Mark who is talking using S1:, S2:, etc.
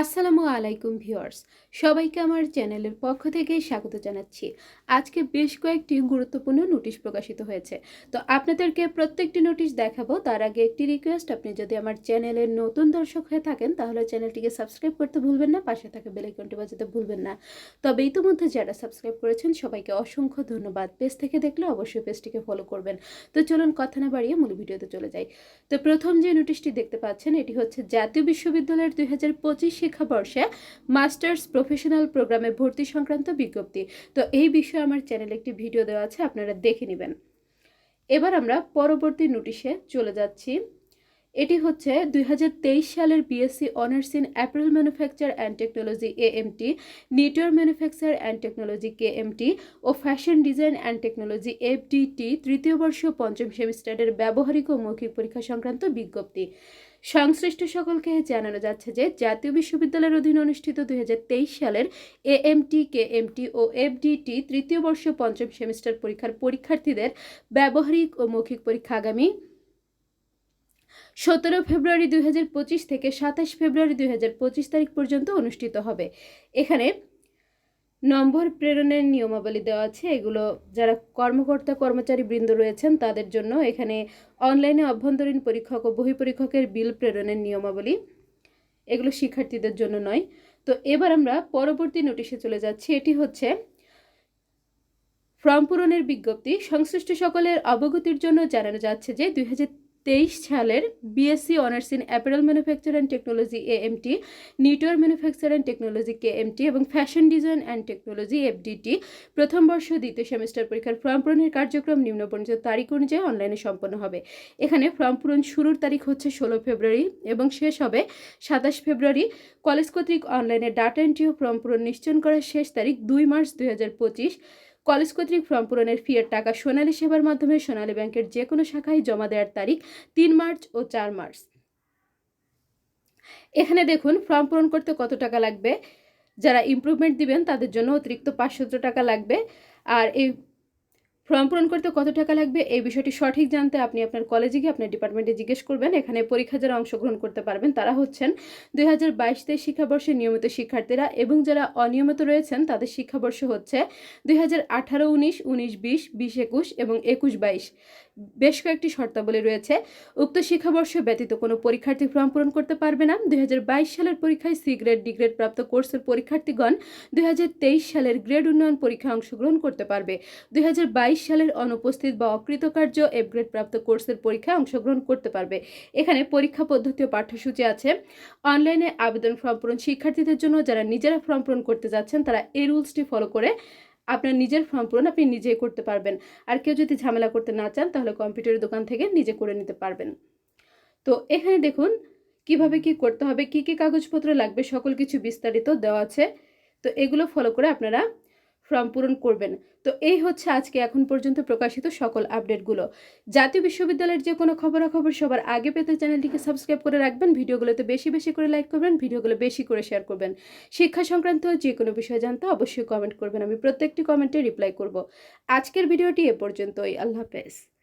S1: আসসালামু আলাইকুম ভিউয়ার্স, সবাইকে আমার চ্যানেলের পক্ষ থেকে স্বাগত জানাচ্ছি। আজকে বেশ কয়েকটি গুরুত্বপূর্ণ নোটিশ প্রকাশিত হয়েছে। তো আপনাদেরকে প্রত্যেকটি নোটিশ দেখাবো, তার আগে একটি রিকোয়েস্ট আপনি যদি আমার চ্যানেলের নতুন দর্শক হয়ে থাকেন, তাহলে চ্যানেলটিকে সাবস্ক্রাইব করতে ভুলবেন না, পাশে থাকা বেলাইকনটি বাজাতে ভুলবেন না। তবে ইতিমধ্যে যারা সাবস্ক্রাইব করেছেন, সবাইকে অসংখ্য ধন্যবাদ। পেজ থেকে দেখলে অবশ্যই পেজটিকে ফলো করবেন। তো চলুন কথা না বাড়িয়ে মূল ভিডিওতে চলে যাই। তো প্রথম যে নোটিশটি দেখতে পাচ্ছেন, এটি হচ্ছে জাতীয় বিশ্ববিদ্যালয়ের দুই হাজার পঁচিশ শিক্ষাবর্ষে মাস্টার্স প্রফেশনাল প্রোগ্রামে ভর্তি সংক্রান্ত বিজ্ঞপ্তি। তো এই বিষয়ে আমার চ্যানেলে একটি ভিডিও দেওয়া আছে, আপনারা দেখে নেবেন। এবার আমরা পরবর্তী নোটিশে চলে যাচ্ছি। এটি হচ্ছে দুই হাজার তেইশ সালের BSc honours in apparel manufacture and technology AMT knitwear manufacture and technology KMT O fashion design and technology FDT তৃতীয় বর্ষ পঞ্চম সেমিস্টারের ব্যবহারিক ও মৌখিক পরীক্ষা সংক্রান্ত বিজ্ঞপ্তি। সংশ্লিষ্ট সকলকে জানানো যাচ্ছে যে জাতীয় বিশ্ববিদ্যালয়ের অধীনে অনুষ্ঠিত দুই হাজার তেইশ সালের এএমটি কেএমটি ও এফডিটি তৃতীয় বর্ষ পঞ্চম সেমিস্টার পরীক্ষার পরীক্ষার্থীদের ব্যবহারিক ও মৌখিক পরীক্ষা আগামী সতেরো ফেব্রুয়ারি দুই হাজার পঁচিশ থেকে সাতাশ ফেব্রুয়ারি দুই হাজার পঁচিশ তারিখ পর্যন্ত অনুষ্ঠিত হবে। এখানে নম্বর প্রেরণের নিয়মাবলী দেওয়া আছে। এগুলো যারা কর্মকর্তা, কর্মচারী বৃন্দ রয়েছেন, তাদের জন্য এখানে অনলাইনে অভ্যন্তরীণ পরীক্ষক ও বহি পরীক্ষকের বিল প্রেরণের নিয়মাবলী। এগুলো শিক্ষার্থীদের জন্য নয়। তো এবার আমরা পরবর্তী নোটিশে চলে যাচ্ছি। এটি হচ্ছে ফর্ম পূরণের বিজ্ঞপ্তি। সংশ্লিষ্ট সকলের অবগতির জন্য জানানো যাচ্ছে যে দুই হাজার তেইশ সালের BSc honours in apparel manufacture and technology AMT knitwear manufacture and technology KMT এবং fashion design and technology F FDT প্রথম বর্ষ দ্বিতীয় সেমিস্টার পরীক্ষার ফর্ম পূরণের কার্যক্রম নিম্ন নিম্নবর্ণিত তারিখ অনুযায়ী অনলাইনে সম্পন্ন হবে। এখানে ফর্ম পূরণ শুরুর তারিখ হচ্ছে ষোলো ফেব্রুয়ারি এবং শেষ হবে সাতাশ ফেব্রুয়ারি। কলেজ কর্তৃক অনলাইনে ডাটা এন্ট্রি ও ফর্ম পূরণ নিশ্চয়ন করার শেষ তারিখ দুই মার্চ দুই হাজার পঁচিশ। কলেজ কর্তৃক ফর্ম পূরণের ফিয়ের টাকা সোনালী সেবার মাধ্যমে সোনালী ব্যাংকের যে কোনো শাখায় জমা দেওয়ার তারিখ তিন মার্চ ও চার মার্চ। এখানে দেখুন, ফর্ম পূরণ করতে কত টাকা লাগবে? যারা ইমপ্রুভমেন্ট দিবেন তাদের জন্য অতিরিক্ত পাঁচশো টাকা লাগবে। আর এই ফর্ম পূরণ করতে কত টাকা লাগবে? এই বিষয়টি সঠিক জানতে আপনি আপনার কলেজে গিয়ে আপনার ডিপার্টমেন্টে জিজ্ঞেস করবেন। এখানে পরীক্ষা যারা অংশগ্রহণ করতে পারবেন, তারা হচ্ছেন দুই হাজার বাইশ তেইশ শিক্ষাবর্ষে নিয়মিত শিক্ষার্থীরা এবং যারা অনিয়মিত রয়েছেন, তাদের শিক্ষাবর্ষ হচ্ছে দুই হাজার আঠারো, উনিশ উনিশ, বিশ বিশ, একুশ এবং একুশ বাইশ। বেশ কয়েকটি শর্তাবলী রয়েছে। উক্ত শিক্ষাবর্ষ ব্যতীত কোনো পরীক্ষার্থী ফর্ম পূরণ করতে পারবে না। দুই হাজার বাইশ সালের পরীক্ষায় সি গ্রেড, ডি গ্রেড প্রাপ্ত কোর্সের পরীক্ষার্থীগণ দুই হাজার তেইশ সালের গ্রেড উন্নয়ন পরীক্ষায় অংশগ্রহণ করতে পারবে। দুই হাজার বাইশ সালের অনুপস্থিত বা অকৃতকার্য এফ গ্রেড প্রাপ্ত কোর্সের পরীক্ষায় অংশগ্রহণ করতে পারবে। এখানে পরীক্ষা পদ্ধতি ও পাঠ্যসূচি আছে। অনলাইনে আবেদন ফর্ম পূরণ শিক্ষার্থীদের জন্য যারা নিজেরা ফর্ম পূরণ করতে যাচ্ছেন, তারা এই রুলসটি ফলো করে আপনার নিজের ফর্ম পূরণ আপনি নিজেই করতে পারবেন। আর কেউ যদি ঝামেলা করতে না চান, তাহলে কম্পিউটারের দোকান থেকে নিজে করে নিতে পারবেন। তো এখানে দেখুন, কীভাবে কি করতে হবে, কি কি কাগজপত্র লাগবে, সকল কিছু বিস্তারিত দেওয়া আছে। তো এগুলো ফলো করে আপনারা ফর্ম পূরণ করবেন। তো এই হচ্ছে আজকে এখন পর্যন্ত প্রকাশিত সকল আপডেটগুলো। জাতীয় বিশ্ববিদ্যালয়ের যে কোনো খবরাখবর সবার আগে পেতে চ্যানেলটিকে সাবস্ক্রাইব করে রাখবেন। ভিডিওগুলোতে বেশি বেশি করে লাইক করবেন, ভিডিওগুলো বেশি করে শেয়ার করবেন। শিক্ষা সংক্রান্ত যে কোনো বিষয় জানতে অবশ্যই কমেন্ট করবেন। আমি প্রত্যেকটি কমেন্টে রিপ্লাই করব। আজকের ভিডিওটি এ পর্যন্তই। আল্লাহ হাফেজ।